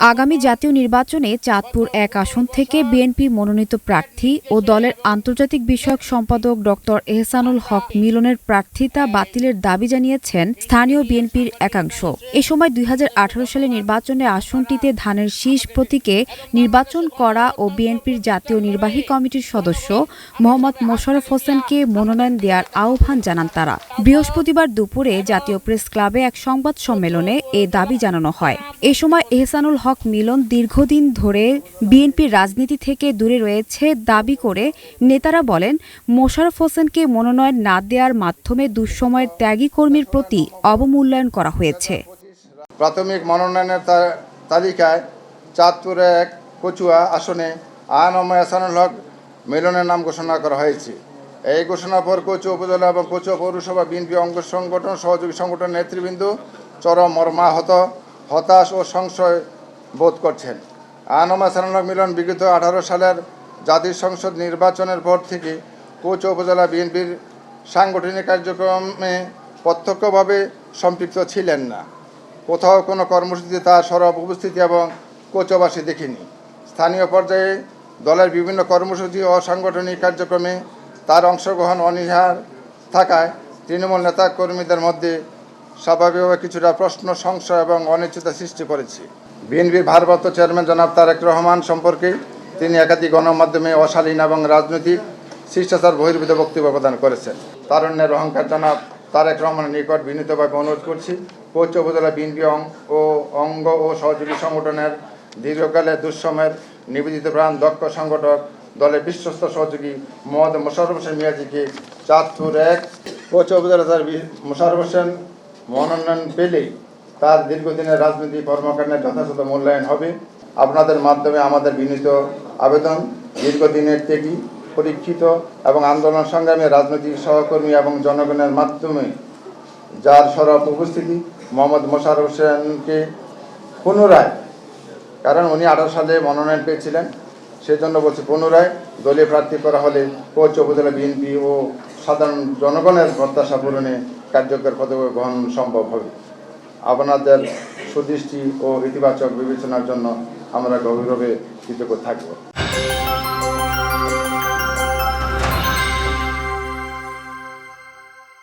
আগামী জাতীয় নির্বাচনে চাঁদপুর এক আসন থেকে বিএনপি মনোনীত প্রার্থী ও দলের আন্তর্জাতিক বিষয়ক সম্পাদক ডক্টর এহসানুল হক মিলনের প্রার্থিতা বাতিলের দাবি জানিয়েছেন স্থানীয় বিএনপির একাংশ। এ সময় দুই সালে নির্বাচনে আসনটিতে ধানের শীষ প্রতীকে নির্বাচন করা ও বিএনপির জাতীয় নির্বাহী কমিটির সদস্য মোহাম্মদ মোশারফ হোসেনকে মনোনয়ন দেওয়ার আহ্বান জানান তারা। বৃহস্পতিবার দুপুরে জাতীয় প্রেস ক্লাবে এক সংবাদ সম্মেলনে এ দাবি জানানো হয়। এ সময় এহসানুল হক মিলন দীর্ঘদিন ধরে বিএনপির রাজনীতি থেকে দূরে রয়েছে দাবি করে নেতারা বলেন মোশারফ হোসেনকে মনোনয়ন না দেওয়ার মাধ্যমে দুঃসময়ের ত্যাগী কর্মীর প্রতি অবমূল্যায়ন করা হয়েছে। প্রাথমিক মনোনয়নের তালিকায় চাঁদপুর এক কচুয়া আসনে আনম এসানুল হক মিলনের নাম ঘোষণা করা হয়েছে। এই ঘোষণার পর কচু উপজেলা এবং কচুয়া পৌরসভা বিএনপি অঙ্গ সংগঠন, সহযোগী সংগঠন নেতৃবৃন্দ চরম মর্মাহত, হতাশ ও সংশয় বোধ করছেন। আনম এসানুল হক মিলন বিগত আঠারো সালের জাতীয় সংসদ নির্বাচনের পর থেকে কোচ উপজেলা বিএনপির সাংগঠনিক কার্যক্রমে প্রত্যক্ষভাবে সম্পৃক্ত ছিলেন না। কোথাও কোনো কর্মসূচিতে তার সরব উপস্থিতি এবং কোচবাসী দেখিনি। স্থানীয় পর্যায়ে দলের বিভিন্ন কর্মসূচি ও সাংগঠনিক কার্যক্রমে তার অংশগ্রহণ অনীহার থাকায় তৃণমূল নেতা কর্মীদের মধ্যে স্বাভাবিকভাবে কিছুটা প্রশ্ন, সংশয় এবং অনিশ্চয়তা সৃষ্টি করেছে। বিএনপির ভারপ্রাপ্ত চেয়ারম্যান জনাব তারেক রহমান সম্পর্কে তিনি একাধিক গণমাধ্যমে অশালীন এবং রাজনৈতিক শিষ্টাচার বহির্ভূত বক্তব্য প্রদান করেছেন। তারুণ্যের অহংকার জনাব তারেক রহমানের নিকট বিনীতভাবে অনুরোধ করছি পৌষ উপজেলা বিএনপি ও অঙ্গ ও সহযোগী সংগঠনের দীর্ঘকালে দুঃসময়ের নিবেদিত প্রাণ দক্ষ সংগঠক দলের বিশ্বস্ত সহযোগী মোহাম্মদ মোশারফ হোসেন মিয়াজিকে চাঁদপুর এক পৌষ উপজেলা মোশারফ হোসেন মনোনয়ন পেলে তার দীর্ঘদিনের রাজনৈতিক কর্মকাণ্ডের যথাযথ মূল্যায়ন হবে। আপনাদের মাধ্যমে আমাদের বিনীত আবেদন দীর্ঘদিনের ত্যাগী, পরীক্ষিত এবং আন্দোলন সংগ্রামে রাজনৈতিক সহকর্মী এবং জনগণের মাধ্যমে যার সরব উপস্থিতি মোহাম্মদ মোশারফ হোসেনকে পুনরায়, কারণ উনি আঠারো সালে মনোনয়ন পেয়েছিলেন, সেজন্য বলছি পুনরায় দলীয় প্রার্থী করা হলে কোচ উপজেলা বিএনপি ও সাধারণ জনগণের প্রত্যাশা পূরণে কার্যকর পদক্ষেপ গ্রহণ সম্ভব হবে। আপনাদের সুদৃষ্টি ও ইতিবাচক বিবেচনার জন্য আমরা গভীরভাবে কৃতজ্ঞ থাকব।